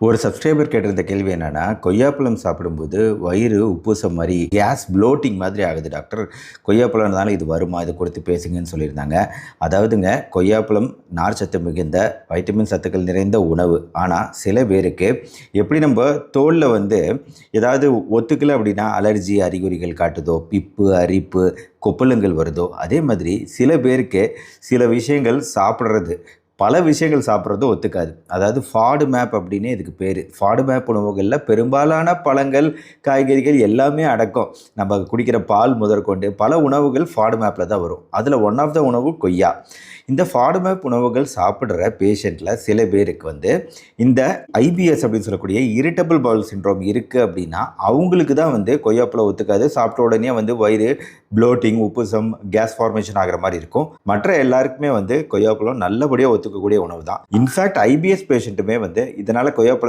ஒரு சப்ஸ்கிரைபர் கேட்டிருந்த கேள்வி என்னன்னா கொய்யாப்பழம் சாப்பிடும்போது வயிறு உப்புசம் மாதிரி கேஸ் ப்ளோட்டிங் மாதிரி ஆகுது டாக்டர் கொய்யாப்பழம்னால இது வருமா? இது கொடுத்து பேசுங்கன்னு சொல்லியிருந்தாங்க. அதாவதுங்க கொய்யாப்பழம் நார் சத்து மிகுந்த வைட்டமின் சத்துக்கள் நிறைந்த உணவு. ஆனால் சில பேருக்கு எப்படி நம்ம தோலில் வந்து ஏதாவது ஒத்துக்கல அப்படின்னா அலர்ஜி அறிகுறிகள் காட்டுதோ பிப்பு அரிப்பு கொப்பளங்கள் வருதோ அதே மாதிரி சில பேருக்கு சில விஷயங்கள் சாப்பிட்றது பல விஷயங்கள் சாப்பிட்றது ஒத்துக்காது. அதாவது ஃபாடு மேப் அப்படின்னே இதுக்கு பேர். ஃபாடு மேப் உணவுகளில் பெரும்பாலான பழங்கள் காய்கறிகள் எல்லாமே அடக்கும். நம்ம குடிக்கிற பால் முதற்கொண்டு பல உணவுகள் ஃபாடு மேப்பில் தான் வரும். அதில் ஒன் ஆஃப் த உணவு கொய்யா. இந்த ஃபாடு மேப் உணவுகள் சாப்பிட்ற பேஷண்ட்டில் சில பேருக்கு வந்து இந்த ஐபிஎஸ் அப்படின்னு சொல்லக்கூடிய இரிட்டபிள் பவுல் சிண்ட்ரோம் இருக்குது அப்படின்னா அவங்களுக்கு தான் வந்து கொய்யாப்பழம் ஒத்துக்காது. சாப்பிட்ட உடனே வந்து வயிறு ப்ளோட்டிங் உப்புசம் கேஸ் ஃபார்மேஷன் ஆகிற மாதிரி இருக்கும். மற்ற எல்லாருக்குமே வந்து கொய்யாப்பழம் நல்லபடியாக ஒத்துக்கக்கூடிய உணவு தான் இன்ஃபேக்ட் ஐபிஎஸ் பேஷண்ட்டுமே வந்து இதனால் கொய்யாப்பழம்